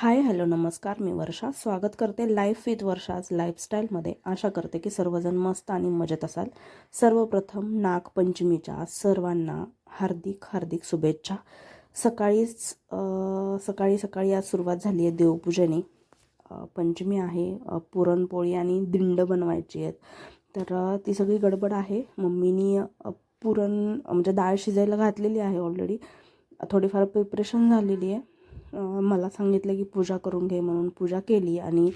Hi hello नमस्कार. मी वर्षा. स्वागत करते लाईफ विथ वर्षाज लाईफस्टाईलमध्ये आशा करते की सर्वजण मस्त आणि मजेत असाल. सर्वप्रथम नागपंचमीच्या सर्वांना हार्दिक हार्दिक शुभेच्छा. सकाळीच सकाळी सकाळी आज सुरुवात झाली आहे देवपूजेने. पंचमी आहे. पुरणपोळी आणि दिंड बनवायची आहेत. तर ती सगळी गडबड आहे. मम्मीनी पुरण म्हणजे डाळ शिजायला घातलेली आहे ऑलरेडी थोडीफार प्रिपरेशन झालेली आहे. मला सांगितलं की पूजा करून घे म्हणून पूजा केली आणि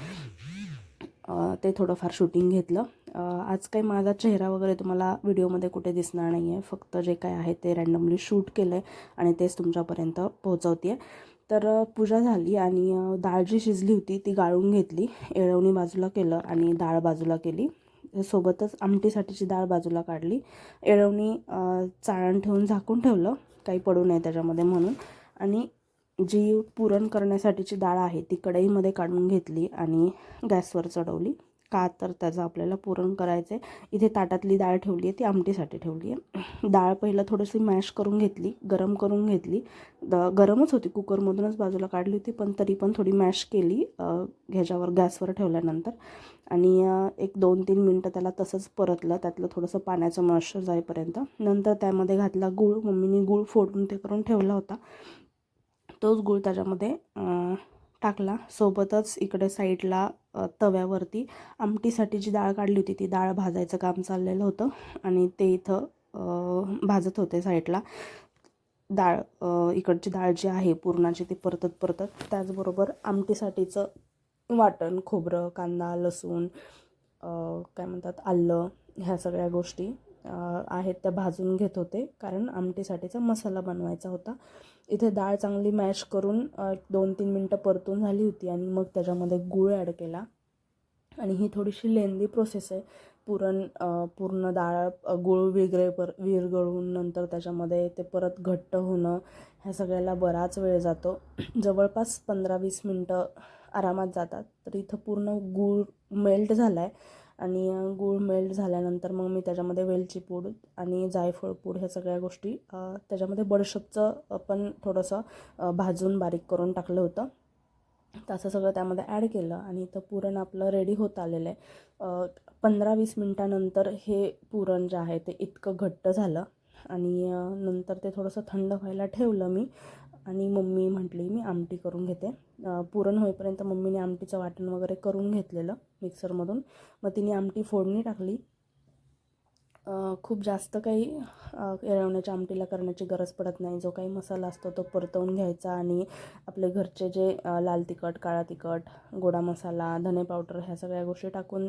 ते थोडंफार शूटिंग घेतलं. आज काही माझा चेहरा वगैरे तुम्हाला व्हिडिओमध्ये कुठे दिसणार नाही आहे फक्त जे काय आहे ते रँडमली शूट केलं आहे आणि तेच तुमच्यापर्यंत पोहोचवते आहे तर पूजा झाली आणि डाळ जी शिजली होती ती गाळून घेतली. एळवणी बाजूला केलं आणि डाळ बाजूला केली. सोबतच आमटीसाठीची डाळ बाजूला काढली. येळवणी चाळण ठेवून झाकून ठेवलं. काही पडू नये त्याच्यामध्ये म्हणून. आणि जी पुरण करण्यासाठीची डाळ आहे ती कढईमध्ये काढून घेतली आणि गॅसवर चढवली. का तर त्याचं आपल्याला पुरण करायचं आहे इथे ताटातली डाळ ठेवली आहे ती आमटीसाठी ठेवली आहे. डाळ पहिलं थोडीशी मॅश करून घेतली गरम करून घेतली. द गरमच होती कुकरमधूनच बाजूला काढली होती पण तरी पण थोडी मॅश केली घ्याच्यावर ह्याच्यावर गॅसवर ठेवल्यानंतर. आणि एक दोन तीन मिनटं त्याला तसंच परतलं त्यातलं थोडंसं पाण्याचं मॉइश्चर जाईपर्यंत. नंतर त्यामध्ये घातला गूळ मम्मीनी गूळ फोडून ते करून ठेवला होता. तोच गूळ त्याच्यामध्ये टाकला. सोबतच इकडे साईडला तव्यावरती आमटीसाठी जी डाळ काढली होती ती डाळ भाजायचं काम चाललेलं होतं आणि ते इथं भाजत होते साईडला. डाळ इकडची डाळ जी आहे पुरणाची ती परतत परतत त्याचबरोबर आमटीसाठीचं वाटण खोबरं कांदा लसूण काय म्हणतात आलं ह्या सगळ्या गोष्टी आहेत त्या भाजून घेत होते. कारण आमटीसाठीचा मसाला बनवायचा होता. इथे डाळ चांगली मॅश करून एक दोन तीन मिनटं परतून झाली होती आणि मग त्याच्यामध्ये गूळ ॲड केला. आणि ही थोडीशी लेंदी प्रोसेस आहे. पुरण पूर्ण डाळ गूळ विरगळे पर विरगळून नंतर त्याच्यामध्ये ते परत घट्ट होणं ह्या सगळ्याला बराच वेळ जातो. जवळपास पंधरा वीस मिनटं आरामात जातात. तर इथं पूर्ण गूळ मेल्ट झाला आहे आणि गूळ मेल्ट झाल्यानंतर मग मी त्याच्यामध्ये वेलची पूड आणि जायफळ पूड ह्या सगळ्या गोष्टी त्याच्यामध्ये बडशपचं पण थोडंसं भाजून बारीक करून टाकलं होतं. तर असं सगळं त्यामध्ये ॲड केलं आणि इथं पुरण आपलं रेडी होत आलेलं आहे. पंधरा वीस मिनटानंतर हे पुरण जे आहे ते इतकं घट्ट झालं आणि नंतर ते थोडंसं थंड व्हायला ठेवलं मी. आणि मम्मी म्हटली मी आमटी करून घेते. पुरण होईपर्यंत मम्मीने आमटीचं वाटण वगैरे करून घेतलेलं मिक्सरमधून. मग तिने आमटी फोडणी टाकली. खूप जास्त काही एरवण्याच्या येळवण्याच्या आमटीला करण्याची गरज पडत नाही. जो काही मसाला असतो तो परतवून घ्यायचा आणि आपले घरचे जे लाल तिखट काळा तिखट गोडा मसाला धने पावडर ह्या सगळ्या गोष्टी टाकून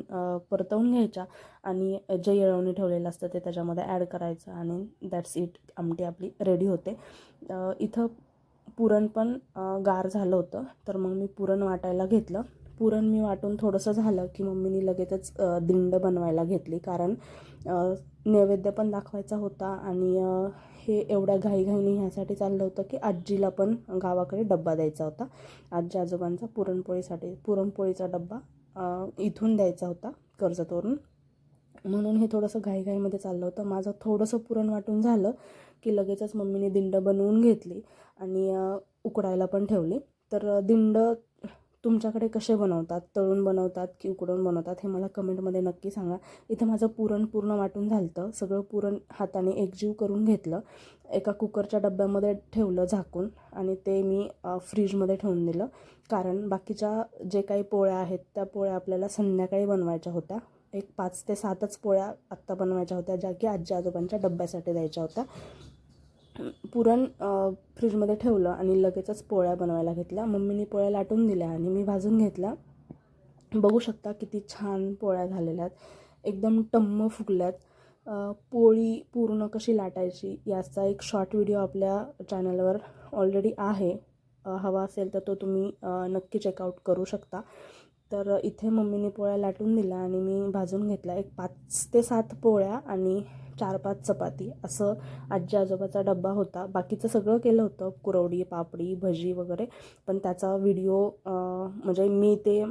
परतवून घ्यायच्या आणि जे येळवणी ठेवलेलं असतं ते त्याच्यामध्ये ॲड करायचं आणि दॅट्स इट आमटी आपली रेडी होते. इथं पुरण पण गार झालं होतं. तर मग मी पुरण वाटायला घेतलं. पुरण मी वाटून थोडंसं झालं की मम्मीनी लगेचच दिंड बनवायला घेतली. कारण नैवेद्य पण दाखवायचा होता आणि हे एवढ्या घाईघाईने ह्यासाठी चाललं होतं की आजीला पण गावाकडे डब्बा द्यायचा होता. आजी आजोबांचा पुरणपोळीसाठी पुरणपोळीचा डब्बा इथून द्यायचा होता कर्जतवरून. म्हणून हे थोडंसं घाईघाईमध्ये चाललं होतं. माझं थोडंसं पुरण वाटून झालं की लगेचच मम्मीने दिंड बनवून घेतली आणि उकडायला पण ठेवली. तर दिंड तुमच्याकडे कसे बनवतात? तळून बनवतात की उकडून बनवतात? हे मला कमेंटमध्ये नक्की सांगा. इथं माझं पुरण पूर्ण वाटून झालं सगळं पुरण हाताने एकजीव करून घेतलं. एका कुकरच्या डब्यामध्ये ठेवलं झाकून आणि ते मी फ्रीजमध्ये ठेवून दिलं. कारण बाकीच्या जे काही पोळ्या आहेत त्या पोळ्या आपल्याला संध्याकाळी बनवायच्या होत्या. एक पाच ते सातच पोळ्या आत्ता बनवायच्या होत्या ज्या की आजी आजोबांच्या डब्यासाठी द्यायच्या होत्या. पुरण फ्रीजमध्ये ठेवलं आणि लगेचच पोळ्या बनवायला घेतल्या. मम्मीने पोळ्या लाटून दिल्या आणि मी भाजून घेतल्या. बघू शकता किती छान पोळ्या झालेल्या आहेत. एकदम टम्म फुगल्यात. पोळी पूर्ण कशी लाटायची याचा एक शॉर्ट व्हिडिओ आपल्या चॅनलवर ऑलरेडी आहे. हवा असेल तर तो तुम्ही नक्की चेकआउट करू शकता. तर इथे मम्मीने पोळ्या लाटून दिल्या आणि मी भाजून घेतला एक पाच ते सात पोळ्या आणि चार पाच चपाती असं आजी आजोबाचा डब्बा होता. बाकीचं सगळं केलं होतं कुरवडी पापडी भजी वगैरे. पण त्याचा व्हिडिओ म्हणजे मी ते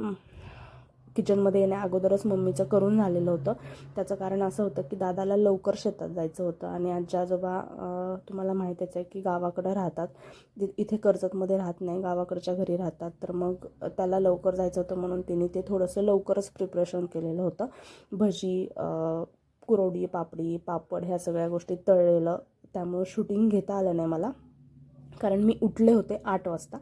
किचनमध्ये येण्या अगोदरच मम्मीचं करून झालेलं होतं. त्याचं कारण असं होतं की दादाला लवकर शेतात जायचं होतं आणि आजी आजोबा तुम्हाला माहितीच आहे की गावाकडं राहतात. इथे कर्जतमध्ये राहत नाही गावाकडच्या घरी राहतात. तर मग त्याला लवकर जायचं होतं म्हणून तिने ते थोडंसं लवकरच प्रिपरेशन केलेलं होतं. भजी कुरोडी कुरवडी पापडी पापड ह्या सगळ्या गोष्टी तळलेलं. त्यामुळं शूटिंग घेता आलं नाही मला. कारण मी उठले होते आठ वाजता.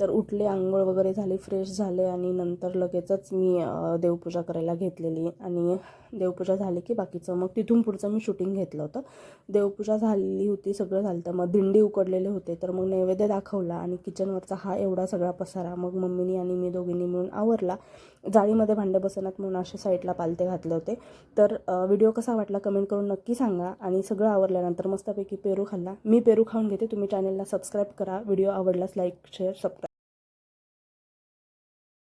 तर उठले आंघोळ वगैरे झाली फ्रेश झाले आणि नंतर लगेचच मी देवपूजा करायला घेतलेली आणि देवपूजा झाली की बाकीचं. मग तिथून पुढचं मी शूटिंग घेतलं होतं. देवपूजा झालेली होती सगळं झालं तर मग दिंडी उकडलेले होते. तर मग नैवेद्य दाखवला आणि किचनवरचा हा एवढा सगळा पसारा. मग मम्मीनी आणि मी दोघींनी मिळून आवरला. जाळीमध्ये भांडे बसनात म्हणून असे साईडला पालते घातले होते. तर व्हिडिओ कसा वाटला कमेंट करून नक्की सांगा आणि सगळं आवरल्यानंतर मस्तपैकी पेरू खाल्ला. मी पेरू खाऊन घेते. तुम्ही चॅनलला सबस्क्राईब करा. व्हिडिओ आवडलाच लाईक शेअर सबस्क्राईब